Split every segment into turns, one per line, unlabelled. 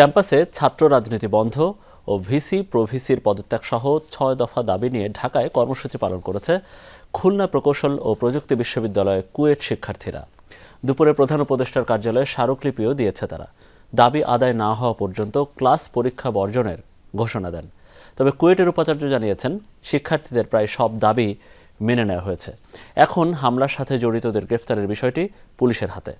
ক্যাম্পাসে ছাত্র রাজনীতি বন্ধ ও ভিসি, প্রভিসির পদত্যাগ সহ ছয় দফা দাবি নিয়ে ঢাকায় কর্মসূচি পালন করেছে খুলনা প্রকৌশল ও প্রযুক্তি বিশ্ববিদ্যালয় কুয়েট শিক্ষার্থীরা। দুপুরে প্রধান উপদেষ্টার কার্যালয়ে স্মারকলিপিও দিয়েছে তারা। দাবি আদায় না হওয়া পর্যন্ত ক্লাস পরীক্ষা বর্জনের ঘোষণা দেন। তবে কুয়েটের উপাচার্য জানিয়েছেন, শিক্ষার্থীদের প্রায় সব দাবি মেনে নেওয়া হয়েছে। এখন হামলার সাথে জড়িতদের গ্রেফতারের বিষয়টি পুলিশের হাতে।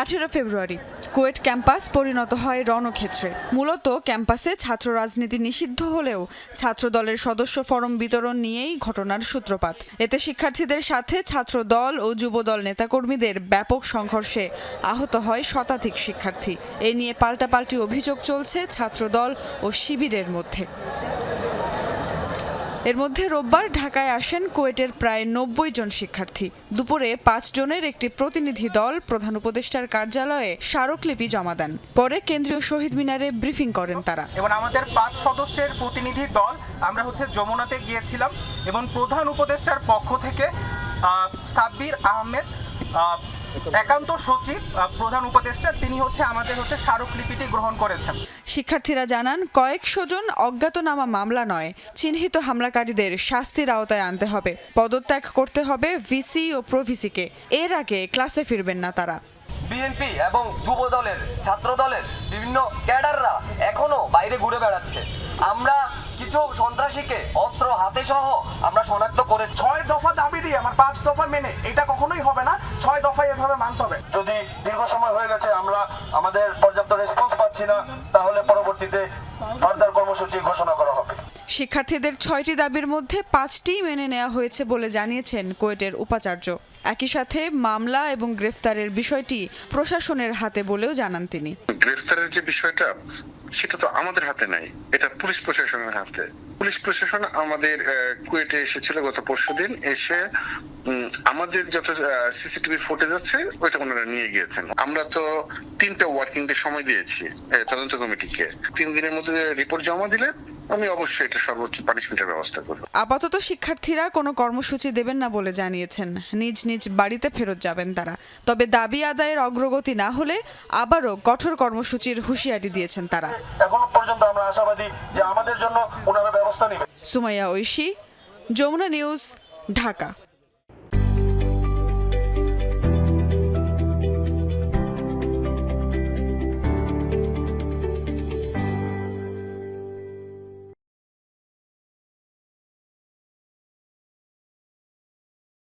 আঠেরো ফেব্রুয়ারি, কুয়েট ক্যাম্পাস পরিণত হয় রণক্ষেত্রে। মূলত ক্যাম্পাসে ছাত্র রাজনীতি নিষিদ্ধ হলেও ছাত্রদলের সদস্য ফরম বিতরণ নিয়েই ঘটনার সূত্রপাত। এতে শিক্ষার্থীদের সাথে ছাত্র দল ও যুবদল নেতাকর্মীদের ব্যাপক সংঘর্ষে আহত হয় শতাধিক শিক্ষার্থী। এ নিয়ে পাল্টাপাল্টি অভিযোগ চলছে ছাত্রদল ও শিবিরের মধ্যে। এর মধ্যে রোববার ঢাকায় আসেন কোয়েটের প্রায় নব্বই জন শিক্ষার্থী। দুপুরে পাঁচ জনের একটি প্রতিনিধি দল প্রধান উপদেষ্টার কার্যালয়ে স্মারকলিপি জমা দেন। পরে কেন্দ্রীয় শহীদ মিনারে ব্রিফিং করেন তারা।
এবং আমাদের পাঁচ সদস্যের প্রতিনিধি দল আমরা হচ্ছে যমুনাতে গিয়েছিলাম এবং প্রধান উপদেষ্টার পক্ষ থেকে সাব্বির আহমেদ আহ, একান্ত সচিব প্রধান উপদেষ্টা তিনি হচ্ছে আমাদের হচ্ছে স্মারকলিপিটি গ্রহণ করেছেন।
শিক্ষার্থীরা জানান কয়েকশো জন অজ্ঞাতনামা মামলা নয় চিহ্নিত হামলাকারীদের শাস্তির আওতায় আনতে হবে। পদত্যাগ করতে হবে ভিসি ও প্রভিসিকে। এর আগে ক্লাসে ফিরবেন না তারা।
বিএনপি এবং যুব দলের ছাত্র দলের বিভিন্ন ক্যাডাররা এখনও বাইরে ঘুরে বেড়াচ্ছে। আমরা কিছু সন্ত্রাসীকে অস্ত্র হাতে সহ আমরা শনাক্ত করেছি।
ছয় দফা দাবি দিয়ে আমার পাঁচ দফা মেনে। এটা কখনোই হবে না ছয় দফায় এভাবে মানতে হবে।
যদি দীর্ঘ সময় হয়ে গেছে আমরা আমাদের পর্যাপ্ত রেসপন্স পাচ্ছি না তাহলে পরবর্তীতে ফার্দার কর্মসূচি ঘোষণা করা হবে।
শিক্ষার্থীদের ছয়টি দাবির মধ্যে পাঁচটি মেনে নেওয়া হয়েছে বলে জানিয়েছেন কোয়েটের উপাচার্য। একই সাথে মামলা এবং গ্রেফতারের বিষয়টি প্রশাসনের হাতে বলেও জানান তিনি।
গ্রেফতারের যে বিষয়টা সেটা তো আমাদের হাতে নাই। এটা পুলিশ প্রশাসনের হাতে। পুলিশ প্রশাসন আমাদের কুয়েটে এসেছিল গত পরশু দিন। এসে আমাদের যত সিসিটিভি ফুটেজ আছে, ওইটা ওনারা নিয়ে গিয়েছেন। আমরা তো তিনটা ওয়ার্কিং ডে সময় দিয়েছি তদন্ত কমিটিকে। তিন দিনের মধ্যে রিপোর্ট জমা দিলে আমি অবশ্যই এটা সর্বোচ্চ পানিশমেন্টের ব্যবস্থা করব।
আপাতত শিক্ষার্থীরা কোনো কর্মসূচি দেবেন না বলে জানিয়েছেন। নিজ নিজ বাড়িতে ফেরত যাবেন তারা। তবে দাবি আদায়ের অগ্রগতি না হলে আবারও কঠোর কর্মসূচির হুঁশিয়ারি দিয়েছেন তারা।
এখনও পর্যন্ত আমরা আশাবাদী যে আমাদের জন্য ওনারা ব্যবস্থা নেবে
সুমাইয়া ঐশী যমুনা নিউজ ঢাকা।